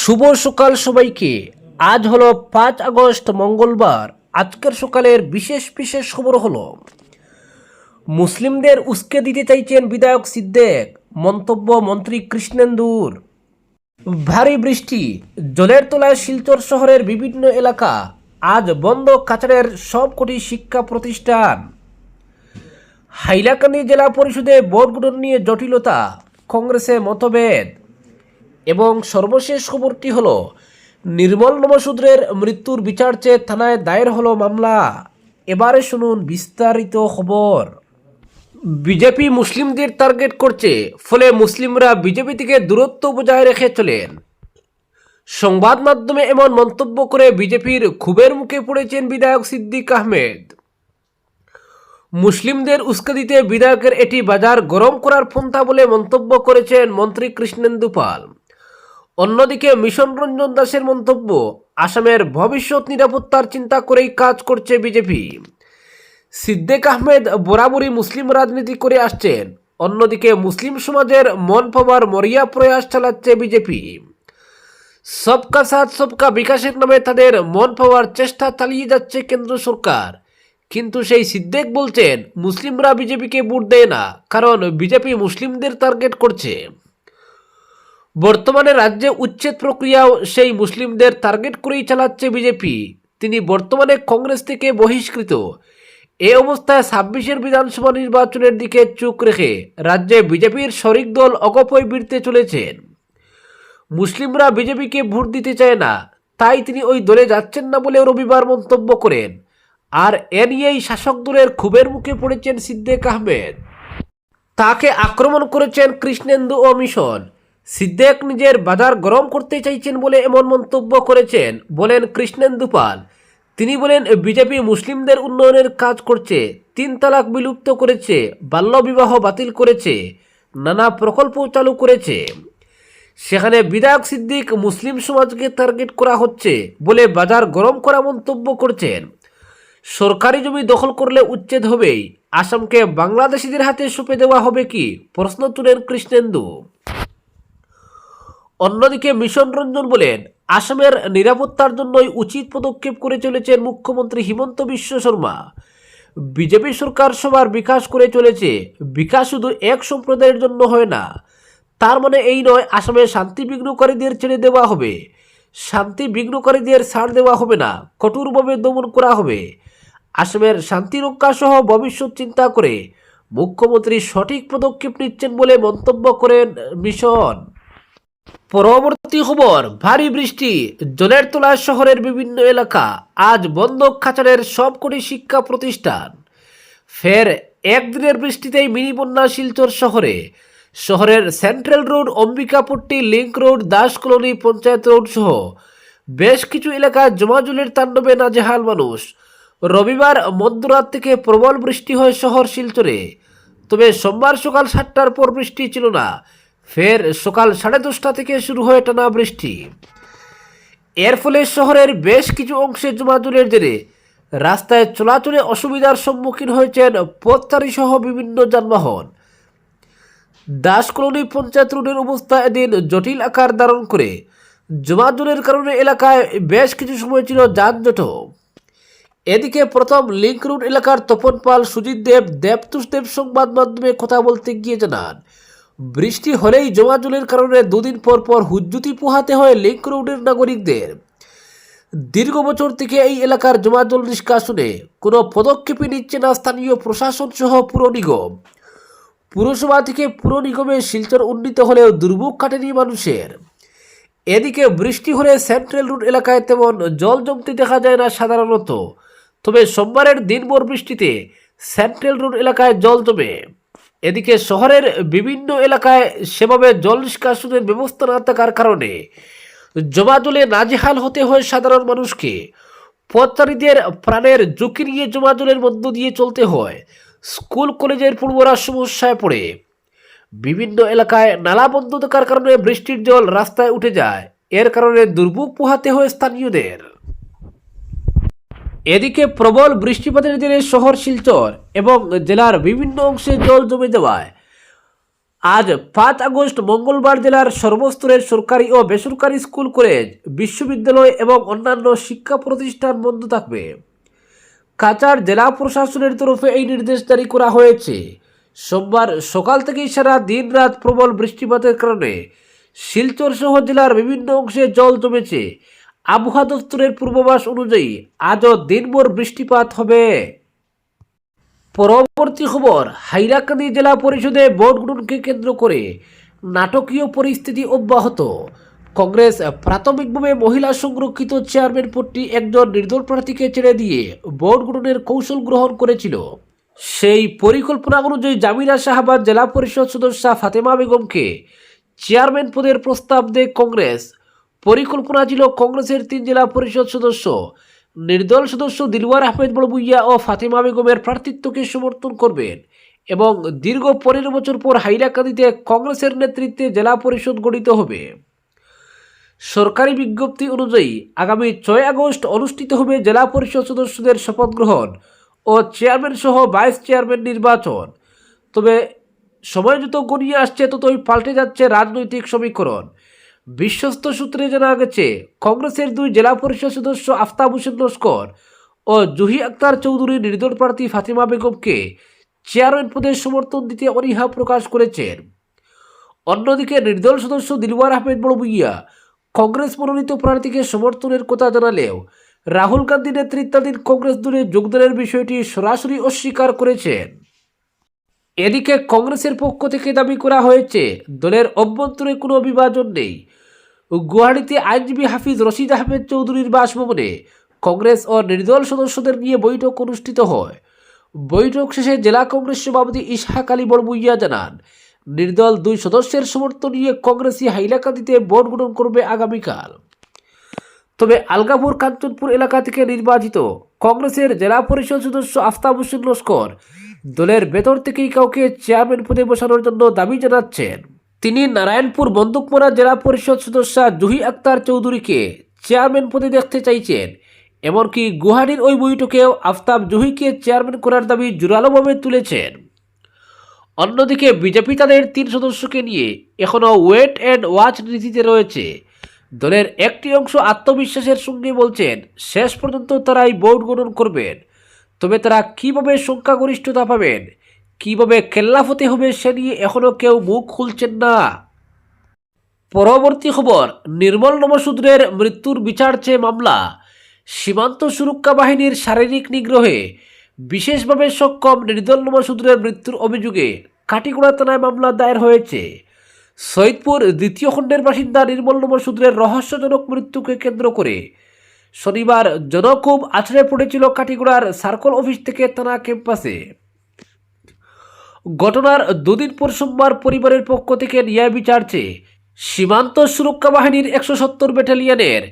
শুভ সকাল সবাইকে। আজ হলো পাঁচ আগস্ট, মঙ্গলবার। আজকের সকালের বিশেষ বিশেষ খবর হলো, মুসলিমদের উস্কে দিতে চাইছেন বিধায়ক সিদ্দেক, মন্তব্য মন্ত্রী কৃষ্ণেন্দুর। ভারী বৃষ্টি, জলের তলায় শিলচর শহরের বিভিন্ন এলাকা, আজ বন্ধ কাছাড়ের সবকটি শিক্ষা প্রতিষ্ঠান। হাইলাকান্দি জেলা পরিষদে ভোট নিয়ে জটিলতা, কংগ্রেসে মতভেদ। এবং সর্বশেষ খবরটি হল, নির্মল নমশূদ্রের মৃত্যুর বিচার চেয়ে থানায় দায়ের হলো মামলা। এবারে শুনুন বিস্তারিত খবর। বিজেপি মুসলিমদের টার্গেট করছে, ফলে মুসলিমরা বিজেপি থেকে দূরত্ব বজায় রেখে চলেন। সংবাদ মাধ্যমে এমন মন্তব্য করে বিজেপির ক্ষোভের মুখে পড়েছেন বিধায়ক সিদ্দিক আহমেদ। মুসলিমদের উস্কে দিতে বিধায়কের এটি বাজার গরম করার পন্থা বলে মন্তব্য করেছেন মন্ত্রী কৃষ্ণেন্দু পাল। অন্যদিকে মিশন রঞ্জন দাসের মন্তব্য, আসামের ভবিষ্যৎ নিরাপত্তার চিন্তা করেই কাজ করছে বিজেপি। সিদ্দিক আহমেদ বরাবরই মুসলিম রাজনীতি করে আসছেন, অন্যদিকে মুসলিম সমাজের মন পাওয়ার মরিয়া প্রয়াস চালাচ্ছে বিজেপি। সবকা সাথ সবকা বিকাশের নামে তাদের মন পাওয়ার চেষ্টা চালিয়ে যাচ্ছে কেন্দ্র সরকার। কিন্তু সেই সিদ্দেক বলছেন, মুসলিমরা বিজেপিকে ভোট দেয় না, কারণ বিজেপি মুসলিমদের টার্গেট করছে। বর্তমানে রাজ্যে উচ্ছেদ প্রক্রিয়াও সেই মুসলিমদের টার্গেট করেই চালাচ্ছে বিজেপি। তিনি বর্তমানে কংগ্রেস থেকে বহিষ্কৃত। এ অবস্থায় ছাব্বিশের বিধানসভা নির্বাচনের দিকে চোখ রেখে রাজ্যে বিজেপির শরিক দল অকপয় বীরতে চলেছেন। মুসলিমরা বিজেপিকে ভোট দিতে চায় না, তাই তিনি ওই দলে যাচ্ছেন না বলে রবিবার মন্তব্য করেন। আর এ নিয়েই শাসক দলের ক্ষোভের মুখে পড়েছেন সিদ্দেক আহমেদ। তাকে আক্রমণ করেছেন কৃষ্ণেন্দু ও মিশন। সিদ্দেক নিজের বাজার গরম করতে চাইছেন বলে এমন মন্তব্য করেছেন, বলেন কৃষ্ণেন্দু পাল তিনি বলেন, বিজেপি মুসলিমদের উন্নয়নের কাজ করছে, তিন তালাক বিলুপ্ত করেছে বাল্যবিবাহ বাতিল করেছে, নানা প্রকল্প চালু করেছে। সেখানে বিধায়ক সিদ্দিক মুসলিম সমাজকে টার্গেট করা হচ্ছে বলে বাজার গরম করা মন্তব্য করছেন। সরকারি জমি দখল করলে উচ্ছেদ হবেই, আসামকে বাংলাদেশিদের হাতে সঁপে দেওয়া হবে কি? প্রশ্ন তুলেন কৃষ্ণেন্দু। অন্যদিকে মিশন রঞ্জন বলেন, আসামের নিরাপত্তার জন্যই উচিত পদক্ষেপ করে চলেছেন মুখ্যমন্ত্রী হিমন্ত বিশ্ব শর্মা। বিজেপি সরকার সবার বিকাশ করে চলেছে, বিকাশ শুধু এক সম্প্রদায়ের জন্য হয় না। তার মানে এই নয়, আসামে শান্তি বিঘ্নকারীদের ছেড়ে দেওয়া হবে। শান্তি বিঘ্নকারীদের ছাড় দেওয়া হবে না, কঠোরভাবে দমন করা হবে। আসামের শান্তি রক্ষা সহ ভবিষ্যৎ চিন্তা করে মুখ্যমন্ত্রী সঠিক পদক্ষেপ নিচ্ছেন বলে মন্তব্য করেন মিশন। পরবর্তী খবর, ভারী বৃষ্টি জলের তলায় শহরের বিভিন্ন এলাকা, আজ বন্ধ খাঁচারের সবকটি শিক্ষা প্রতিষ্ঠান। ফের একদিনের বৃষ্টিতেই মিনি বন্যা শিলচর শহরে। শহরের central road, Ambikapatti link road, Das colony, panchayat road সহ বেশ কিছু এলাকায় জমাজলের তাণ্ডবে নাজেহাল মানুষ। রবিবার মধ্যরাত থেকে প্রবল বৃষ্টি হয় শহর শিলচরে। তবে সোমবার সকাল সাতটার পর বৃষ্টি ছিল না। ফের সকাল সাড়ে দশটা থেকে শুরু হয় টানা বৃষ্টি। এর ফলে শহরের বেশ কিছু অংশে জমাজলের জেরে রাস্তায় চলাচলে অসুবিধার সম্মুখীন হয়েছেন পথচারী সহ বিভিন্ন যানবাহন। দাস কলোনি পঞ্চায়েত রোডের অবস্থা এদিন জটিল আকার ধারণ করে। জমাজলের কারণে এলাকায় বেশ কিছু সময় ছিল যানজট। এদিকে প্রথম লিঙ্ক রোড এলাকার তপন পাল, সুজিত দেব, দেবতুষ দেব সংবাদ মাধ্যমে কথা বলতে গিয়ে জানান বৃষ্টি হলেই জমাজলের কারণে দুদিন পর পর হুজ্জুতি পোহাতে হয় লিঙ্ক রোডের নাগরিকদের। দীর্ঘ বছর থেকে এই এলাকার জমাজল নিষ্কাশনে কোনো পদক্ষেপই নিচ্ছে না স্থানীয় প্রশাসন সহ পুর নিগম। পুরসভা থেকে পুর নিগমে শিলচর উন্নীত হলেও দুর্ভোগ কাটেনি মানুষের। এদিকে বৃষ্টি হলে সেন্ট্রাল রোড এলাকায় তেমন জল জমতে দেখা যায় না সাধারণত। তবে সোমবারের দিনভর বৃষ্টিতে সেন্ট্রাল রোড এলাকায় জল জমে। এদিকে শহরের বিভিন্ন এলাকায় সেভাবে জল নিষ্কাশনের ব্যবস্থা না থাকার কারণে জমাজলে নাজেহাল হতে হয় সাধারণ মানুষকে। পথচারীদের প্রাণের ঝুঁকি নিয়ে জমাজলের মধ্য দিয়ে চলতে হয়। স্কুল, কলেজের পূর্বরা সমস্যায় পড়ে। বিভিন্ন এলাকায় নালা বন্ধ থাকার কারণে বৃষ্টির জল রাস্তায় উঠে যায়। এর কারণে দুর্ভোগ পোহাতে হয় স্থানীয়দের। এদিকে প্রবল বৃষ্টিপাতের জেরে শহর শিলচর এবং জেলার বিভিন্ন অংশে জল জমে যাওয়ায়। আজ পাঁচ আগস্ট মঙ্গলবার জেলার সর্বস্তরের সরকারি ও বেসরকারি স্কুল, কলেজ, বিশ্ববিদ্যালয় এবং অন্যান্য শিক্ষা প্রতিষ্ঠান বন্ধ থাকবে। কাচার জেলা প্রশাসনের তরফে এই নির্দেশ জারি করা হয়েছে। সোমবার সকাল থেকেই সারা দিন রাত প্রবল বৃষ্টিপাতের কারণে শিলচর সহ জেলার বিভিন্ন অংশে জল জমেছে। আবহাওয়া দপ্তরের পূর্বাভাস অনুযায়ী আজও দিনভর বৃষ্টিপাত হবে। পরবর্তী খবর, হাইলাকান্দি জেলা পরিষদে ভোট গ্রহণকে কেন্দ্র করে নাটকীয় পরিস্থিতি অব্যাহত। কংগ্রেস প্রাথমিকভাবে মহিলা সংরক্ষিত চেয়ারম্যান পদটি একজন নির্দল প্রার্থীকে ছেড়ে দিয়ে ভোট গ্রহণের কৌশল গ্রহণ করেছিল। সেই পরিকল্পনা অনুযায়ী জামিরা শাহবাদ জেলা পরিষদ সদস্য ফাতেমা বেগমকে চেয়ারম্যান পদের প্রস্তাব দেয় কংগ্রেস। পরিকল্পনা ছিল কংগ্রেসের তিন জেলা পরিষদ সদস্য। নির্দল সদস্য দিলওয়ার আহমেদ বড়বুইয়া ও ফাতেমা বেগমের প্রার্থিত্বকে সমর্থন করবেন এবং দীর্ঘ পনেরো বছর পর হাইলাকান্দিতে কংগ্রেসের নেতৃত্বে জেলা পরিষদ গঠিত হবে। সরকারি বিজ্ঞপ্তি অনুযায়ী আগামী ছয় আগস্ট অনুষ্ঠিত হবে জেলা পরিষদ সদস্যদের শপথ গ্রহণ ও চেয়ারম্যান সহ ভাইস চেয়ারম্যান নির্বাচন। তবে সময় যত গড়িয়ে আসছে ততই পাল্টে যাচ্ছে রাজনৈতিক সমীকরণ। বিশ্বস্ত সূত্রে জানা গেছে, কংগ্রেসের দুই জেলা পরিষদ সদস্য আফতাব হোসেন লস্কর ও জুহি আক্তার চৌধুরী নির্দল প্রার্থী ফাতিমা বেগমকে চেয়ারম্যান পদে সমর্থন দিতে অনীহা প্রকাশ করেছেন। অন্যদিকে নির্দল সদস্য দিলওয়ার আহমেদ বড়বুইয়া কংগ্রেস মনোনীত প্রার্থীকে সমর্থনের কথা জানালেও রাহুল গান্ধী নেতৃত্বাধীন কংগ্রেস দলে যোগদানের বিষয়টি সরাসরি অস্বীকার করেছেন। এদিকে কংগ্রেসের পক্ষ থেকে দাবি করা হয়েছে, দলের অভ্যন্তরে কোনো বিভাজন নেই। গুয়াহাটিতে আইনজীবী হাফিজ রশিদ আহমেদ চৌধুরীর বাসভবনে কংগ্রেস ও নির্দল সদস্যদের নিয়ে বৈঠক অনুষ্ঠিত হয়। বৈঠক শেষে জেলা কংগ্রেস সভাপতি ইশাক আলী বড়বুইয়া জানান, নির্দল দুই সদস্যের সমর্থন নিয়ে কংগ্রেসই হাইলাকান্দিতে ভোট গ্রহণ করবে আগামীকাল। তবে আলগাপুর কাঞ্চনপুর এলাকা থেকে নির্বাচিত কংগ্রেসের জেলা পরিষদ সদস্য আফতাব হোসেন লস্কর দলের ভেতর থেকেই কাউকে চেয়ারম্যান পদে বসানোর জন্য দাবি জানাচ্ছেন। তিনি নারায়ণপুর বন্দুকমোড়া জেলা পরিষদ সদস্য জুহি আক্তার চৌধুরীকে চেয়ারম্যান পদে দেখতে চাইছেন। এমনকি গুয়াহাটির ওই বৈঠকেও আফতাব জুহিকে চেয়ারম্যান করার দাবি জোরালোভাবে তুলেছেন। অন্যদিকে বিজেপি তাদের তিন সদস্যকে নিয়ে এখনও ওয়েট অ্যান্ড ওয়াচ নীতিতে রয়েছে। দলের একটি অংশ আত্মবিশ্বাসের সঙ্গে বলছেন, শেষ পর্যন্ত তারাই ভোট গ্রহণ করবেন। তবে তারা কীভাবে সংখ্যাগরিষ্ঠতা পাবেন কীভাবে খেল্লাফতে হবে সে নিয়ে এখনও কেউ মুখ খুলছেন না। পরবর্তী খবর, নির্মল নমশূদ্রের মৃত্যুর বিচার চেয়ে মামলা। সীমান্ত সুরক্ষা বাহিনীর শারীরিক নিগ্রহে বিশেষভাবে সক্ষম নির্দল নমশূদ্রের মৃত্যুর অভিযোগে কাটিগড়া থানায় মামলা দায়ের হয়েছে। সৈদপুর দ্বিতীয় খণ্ডের বাসিন্দা নির্মল নমশূদ্রের রহস্যজনক মৃত্যুকে কেন্দ্র করে শনিবার জনক্ষোভ আছড়ে পড়েছিল কাটিগড়ার সার্কল অফিস থেকে থানা ক্যাম্পাসে। ঘটনার দুদিন পর সোমবার পরিবারের পক্ষ থেকে ন্যায় বিচার চেয়ে সীমান্ত সুরক্ষা বাহিনীর একশো সত্তর ব্যাটালিয়নের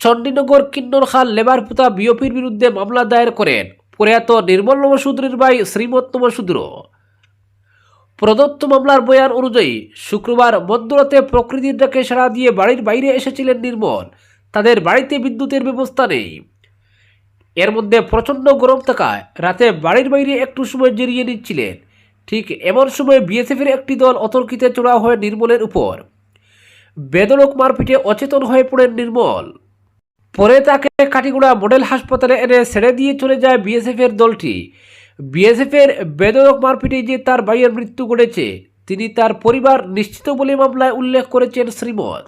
চণ্ডীনগর কিন্নরখাল লেবারপুতা বিওপির বিরুদ্ধে মামলা দায়ের করেন প্রয়াত নির্মল নমশূদ্রের ভাই শ্রীমৎ নমশূদ্র প্রদত্ত মামলার বয়ান অনুযায়ী শুক্রবার মধ্যরাতে প্রকৃতির ডাকে সাড়া দিয়ে বাড়ির বাইরে এসেছিলেন নির্মল। তাদের বাড়িতে বিদ্যুতের ব্যবস্থা নেই। এর মধ্যে প্রচণ্ড গরম থাকায় রাতে বাড়ির বাইরে একটু সময় জিরিয়ে নিচ্ছিলেন। ঠিক এমন সময় বিএসএফের একটি দল অতর্কিতে চড়া হয় নির্মলের উপর। বেদলক মারপিটে অচেতন হয়ে পড়েন নির্মল। পরে তাকে কাটিগুড়া মডেল হাসপাতালে এনে ছেড়ে দিয়ে চলে যায় বিএসএফের দলটি। বিএসএফের বেদরক মারপিটে যে তার ভাইয়ের মৃত্যু ঘটেছে, তিনি তার পরিবার নিশ্চিত বলে মামলায় উল্লেখ করেছেন শ্রীমৎ।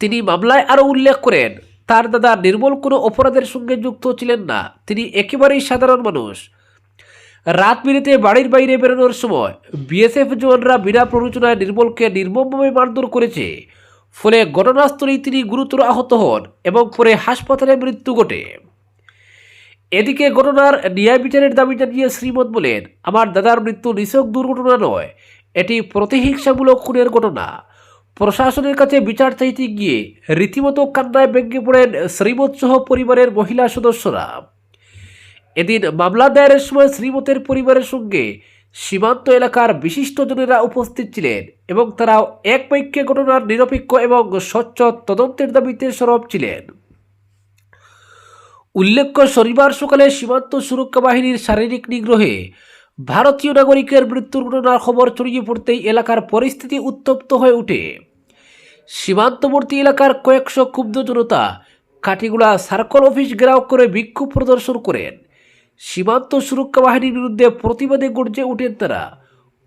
তিনি মামলায় আরও উল্লেখ করেন, তার দাদা নির্মল কোনো অপরাধের সঙ্গে যুক্ত ছিলেন না। তিনি একেবারেই সাধারণ মানুষ। রাত বিরেতে বাড়ির বাইরে বেরোনোর সময় বিএসএফ জওয়ানরা বিনা প্ররোচনায় নির্মলকে নির্মমভাবে মারধর করেছে। ফলে ঘটনাস্থলেই তিনি গুরুতর আহত হন এবং পরে হাসপাতালে মৃত্যু ঘটে। এদিকে ঘটনার ন্যায় বিচারের দাবি জানিয়ে শ্রীমৎ বলেন, আমার দাদার মৃত্যু নিছক দুর্ঘটনা নয়, এটি প্রতিহিংসামূলক খুনের ঘটনা। প্রশাসনের কাছে বিচার চাইতে গিয়ে রীতিমতো কান্নায় ব্যঙ্গে পড়েন শ্রীমৎ সহ পরিবারের মহিলা সদস্যরা। এদিন মামলা দায়েরের সময় শ্রীমতের পরিবারের সঙ্গে সীমান্ত এলাকার বিশিষ্টজনেরা উপস্থিত ছিলেন এবং তারা এক বাক্যে ঘটনার নিরপেক্ষ এবং স্বচ্ছ তদন্তের দাবিতে সরব ছিলেন। উল্লেখ্য, শনিবার সকালে সীমান্ত সুরক্ষা বাহিনীর শারীরিক নিগ্রহে ভারতীয় নাগরিকের মৃত্যুর ঘটনার খবর ছড়িয়ে পড়তেই এলাকার পরিস্থিতি উত্তপ্ত হয়ে ওঠে। সীমান্তবর্তী এলাকার কয়েকশো ক্ষুব্ধ জনতা কাঠিগুড়া সার্কল অফিস ঘেরাও করে বিক্ষোভ প্রদর্শন করেন। সীমান্ত সুরক্ষা বাহিনীর বিরুদ্ধে প্রতিবাদে গর্জে ওঠেন তারা।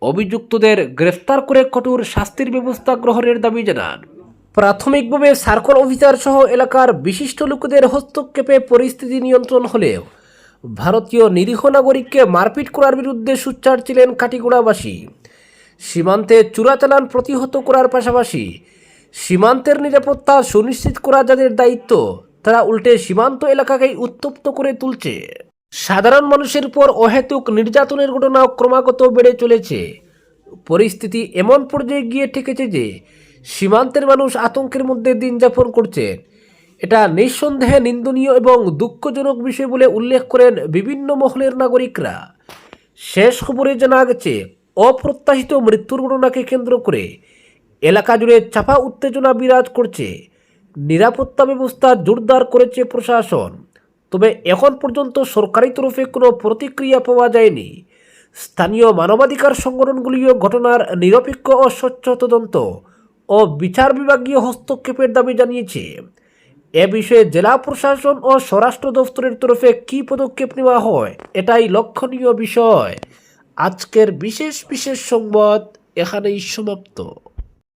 অভিযুক্তদের গ্রেফতার করে কঠোর শাস্তির ব্যবস্থা গ্রহণের দাবি জানান। প্রাথমিকভাবে সার্কল অফিসার সহ এলাকার বিশিষ্ট লোকদের হস্তক্ষেপে পরিস্থিতি নিয়ন্ত্রণ হলেও ভারতীয় নিরীহ নাগরিককে মারপিট করার বিরুদ্ধে সুচ্চার ছিলেন কাটিগুড়াবাসী। সীমান্তে চোরাচালান প্রতিহত করার পাশাপাশি সীমান্তের নিরাপত্তা সুনিশ্চিত করা যাদের দায়িত্ব, তারা উল্টে সীমান্ত এলাকাকেই উত্তপ্ত করে তুলছে। সাধারণ মানুষের উপর অহেতুক নির্যাতনের ঘটনা ক্রমাগত বেড়ে চলেছে। পরিস্থিতি এমন পর্যায়ে গিয়ে ঠেকেছে যে, সীমান্তের মানুষ আতঙ্কের মধ্যে দিন যাপন করছেন। এটা নিঃসন্দেহে নিন্দনীয় এবং দুঃখজনক বিষয় বলে উল্লেখ করেন বিভিন্ন মহলের নাগরিকরা। শেষ খবরে জানা গেছে, অপ্রত্যাশিত মৃত্যুর ঘটনাকে কেন্দ্র করে এলাকা জুড়ে চাপা উত্তেজনা বিরাজ করছে। নিরাপত্তা ব্যবস্থা জোরদার করেছে প্রশাসন। তবে এখন পর্যন্ত সরকারি তরফে কোনো প্রতিক্রিয়া পাওয়া যায়নি। স্থানীয় মানবাধিকার সংগঠনগুলিও ঘটনার নিরপেক্ষ ও স্বচ্ছ তদন্ত ও বিচার বিভাগীয় হস্তক্ষেপের দাবি জানিয়েছে। এ বিষয়ে জেলা প্রশাসন ও স্বরাষ্ট্র দফতরের তরফে কী পদক্ষেপ নেওয়া হয়, এটাই লক্ষণীয় বিষয়। আজকের বিশেষ বিশেষ সংবাদ এখানেই সমাপ্ত।